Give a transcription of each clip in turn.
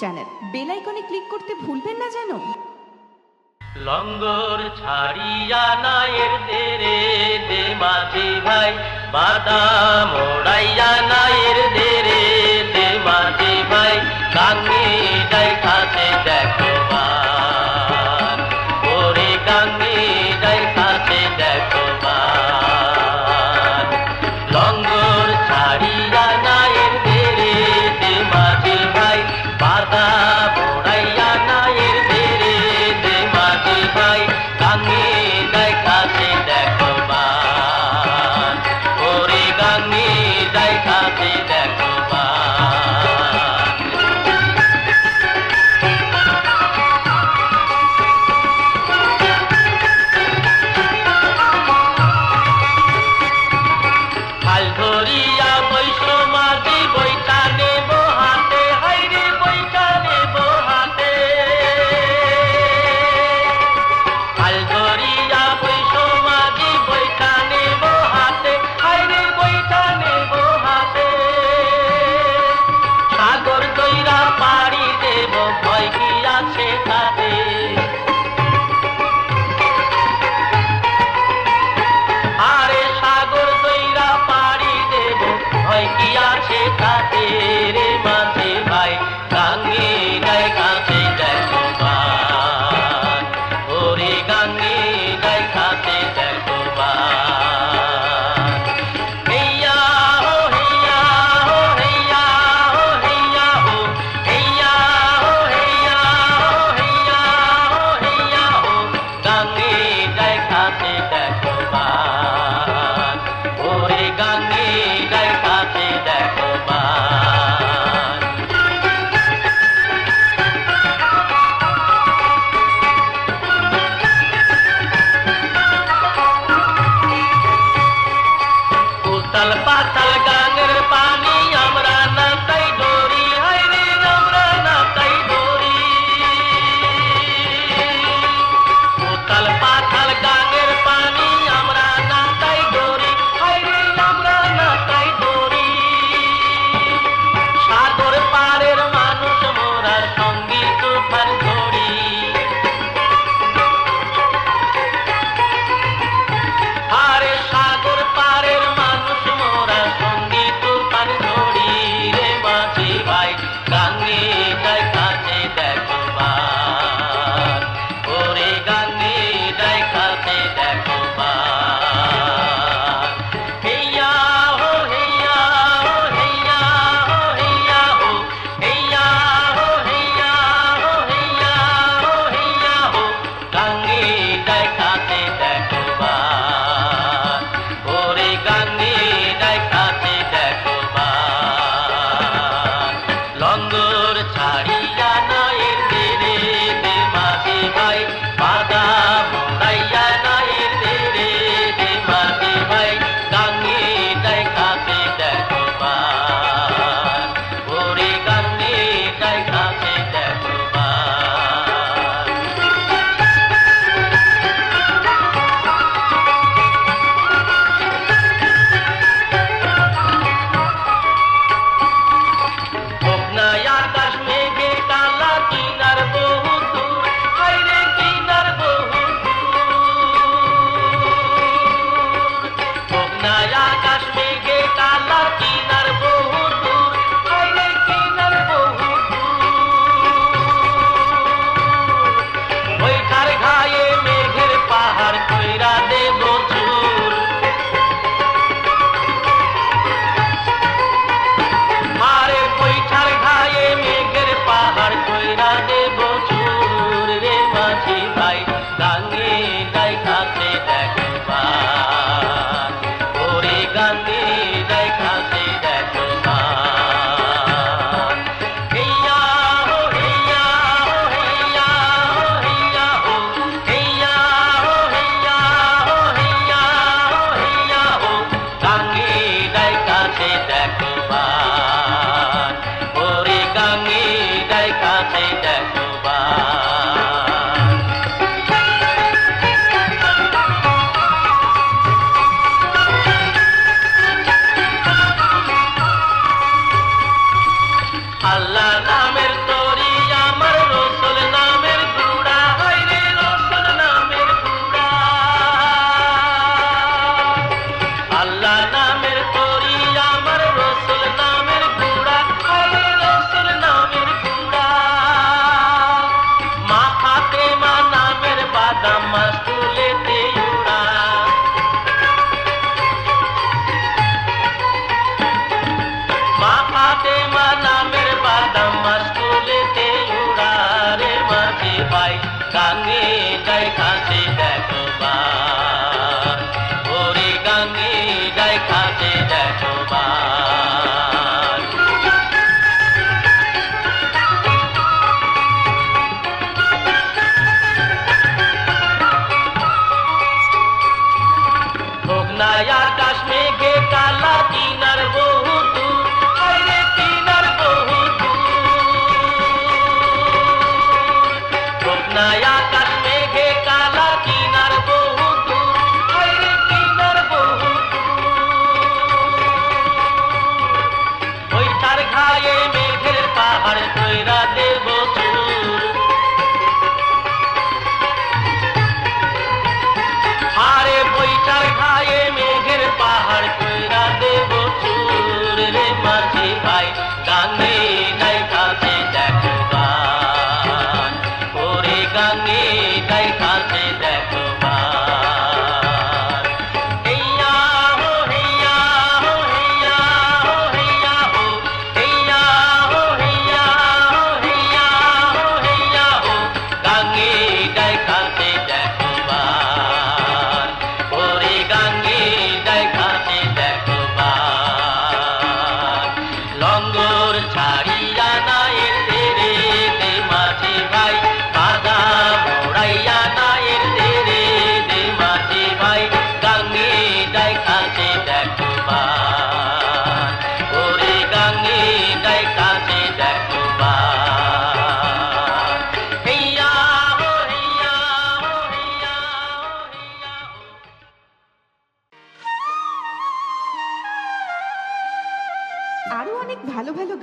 Channel bell আইকনে click করতে ভুলবেন না যেন। লঙ্গর ছাড়িয়া নায়ের দেরে দে মাঝি ভাই, বাদাম ওড়াইয়া নায়ের দেরে দে মাঝি ভাই, কাঙ্গে ডাই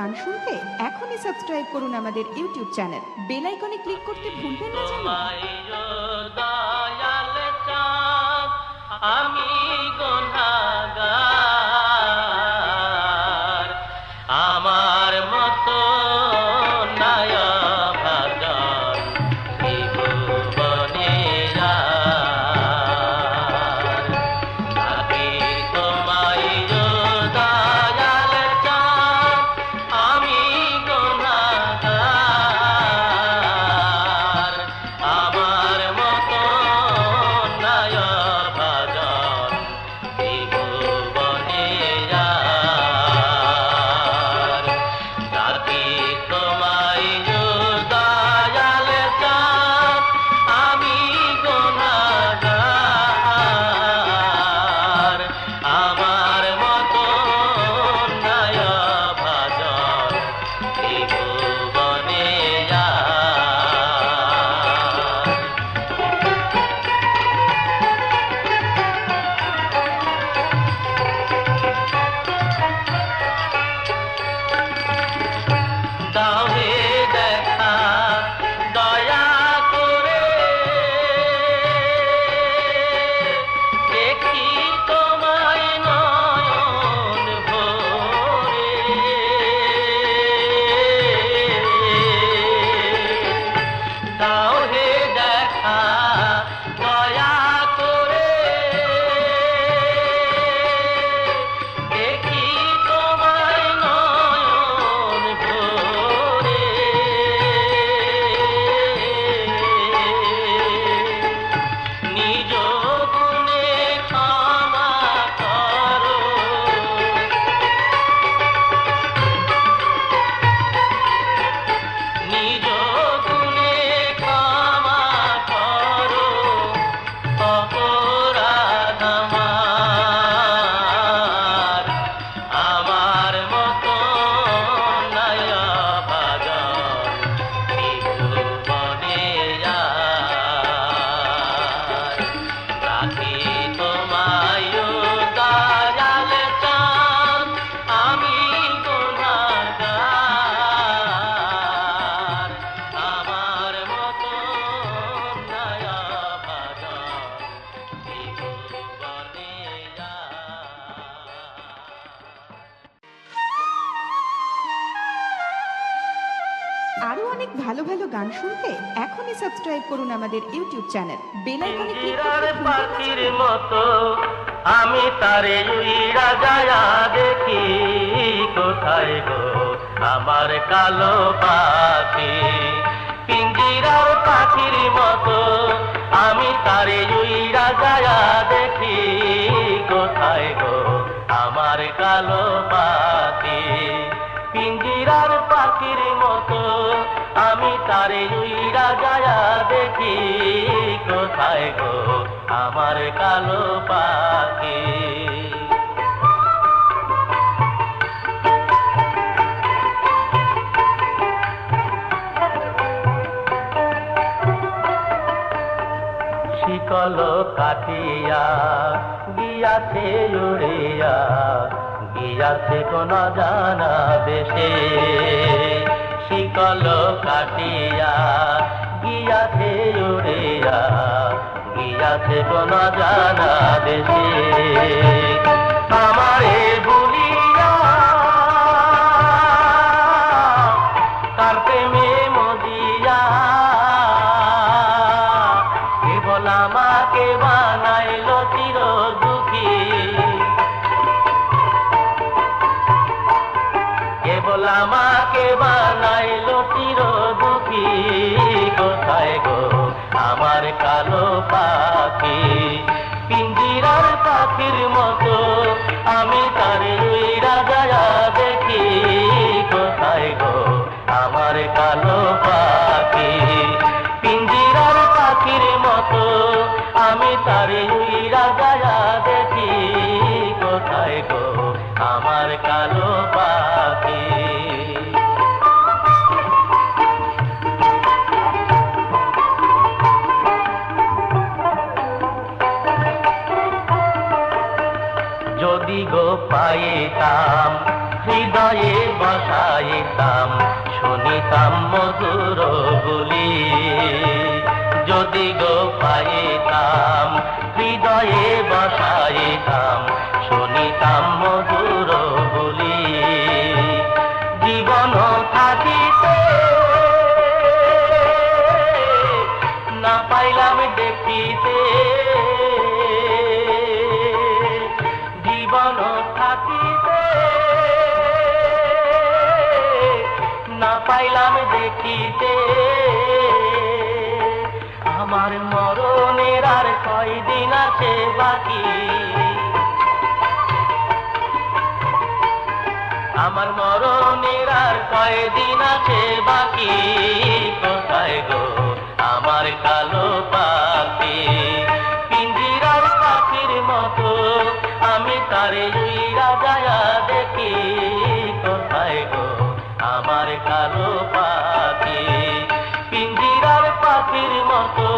গান শুনতে এখনই সাবস্ক্রাইব করুন আমাদের ইউটিউব চ্যানেল বেল আইকনে ক্লিক করতে ভুলবেন না যেন আমি গুনাহগার করুন আমাদের ইউটিউব চ্যানেল। বেল পাখির মতো আমি তারে উড়া যায়া দেখি কোথায় গো আমার কালো পাখি? পিঞ্জিরার পাখির মতো আমি তারে উড়া যায়া দেখি কোথায় গো আমার কালো পাখি? উইরা যায়া দেখি কোথায় গো আমার কালো পাখি? শিকল কাটিয়া গিয়াছে উড়িয়া গিয়াছে কোন জানা দেশে? শিকল কাটিয়া গিয়াছে উড়িয়া গিয়াছে কোন জানা দেশে? আমারে শুনিতাম মধুর বলি যদি গো পাইতাম, হৃদয়ে বসাইতাম, শুনিতাম মধুর বলি জীবন থাকিতে না পাইলাম দেখিতে। না পাইলাম দেখিতে। আমার মরণের আর কয়দিন আছে বাকি। আমার মরণের আর কয়দিন আছে বাকি। কোথায় গো আমার কালো পাখি? পিঞ্জিরার পাখির মতো আমি তারে যায়া দেখি। মতো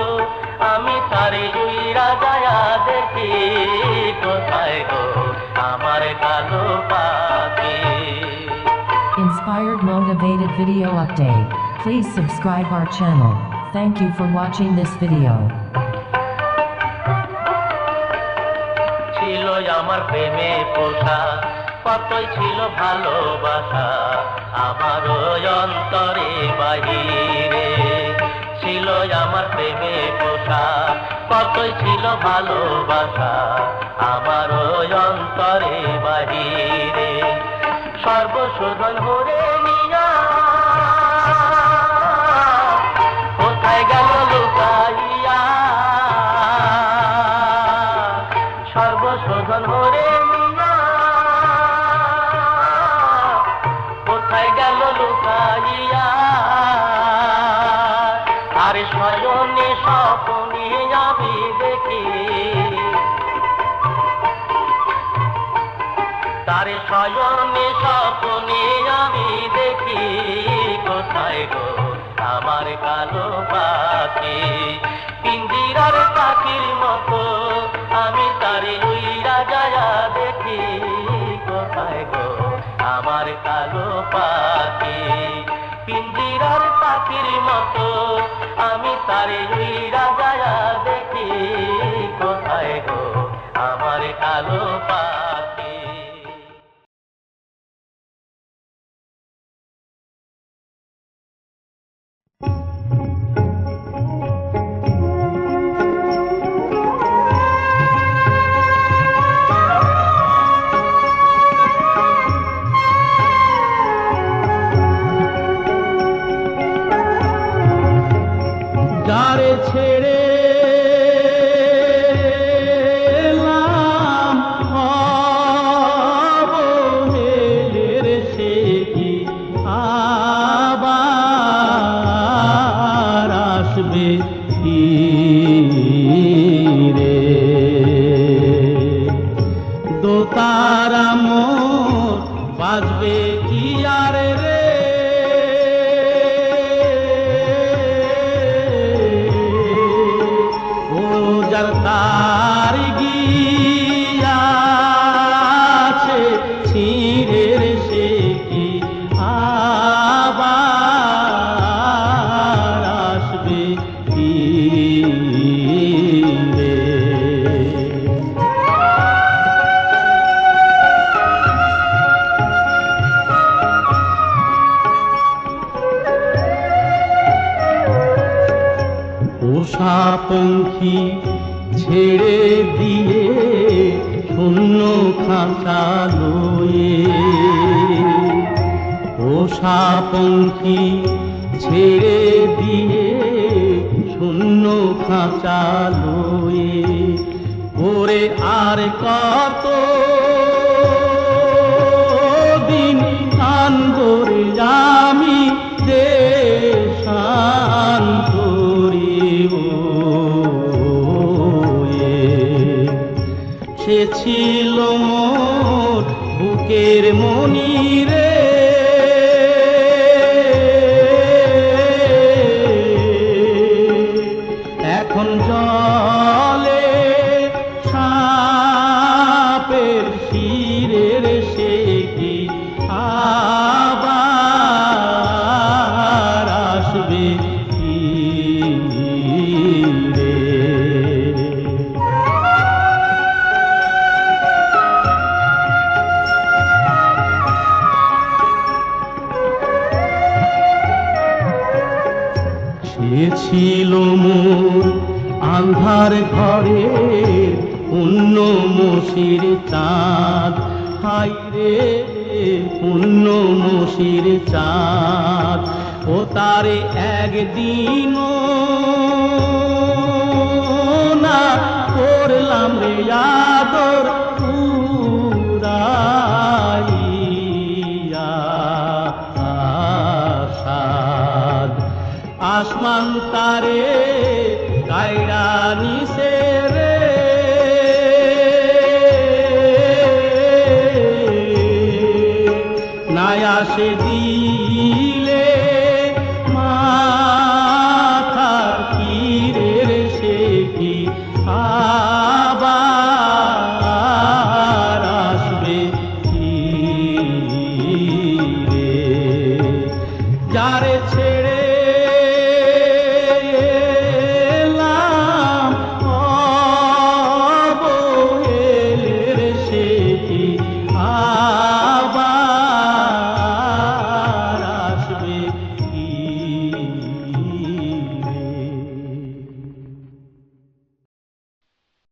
আমি তারে উইরা যায়া দেখি কোথায় গো আমার কালো পাখি Inspired motivated video update. Please subscribe our channel. Thank you for watching this video. ছিল আমার প্রেমে পোষা কতই ছিল ভালোবাসা আমার অন্তরে বাহিরে ছিল আমার প্রেমে পোষা, কতই ছিল ভালোবাসা আমার ওই অন্তরে বাহিরে। সর্বশোধন হরে নিয়া কোথায় লুকাইয়া? হরে কোথায় গেল লুকাইয়া? আর স্বয়নে স্বপনে আমি দেখি। তারে স্বয়নে স্বপনে আমি দেখি, কোথায় গো আমার কালো পাখি? পিঞ্জিরার পাখির মতো আমি তারে উইরা যায়া দেখি, কোথায় গো আমার কালো পাখি? পাখির মতো আমি তারে হীরা যায় দেখি। কোথায় গো আমার কালো পাখি ছেড়ে দিয়ে শূন্য খাঁচা লয়ে ওরে আর কত দিন আনবরে আমি দেশান করিব সে ছিল মোর বুকের মনি নিশে রে। নায়া সে দিয়ে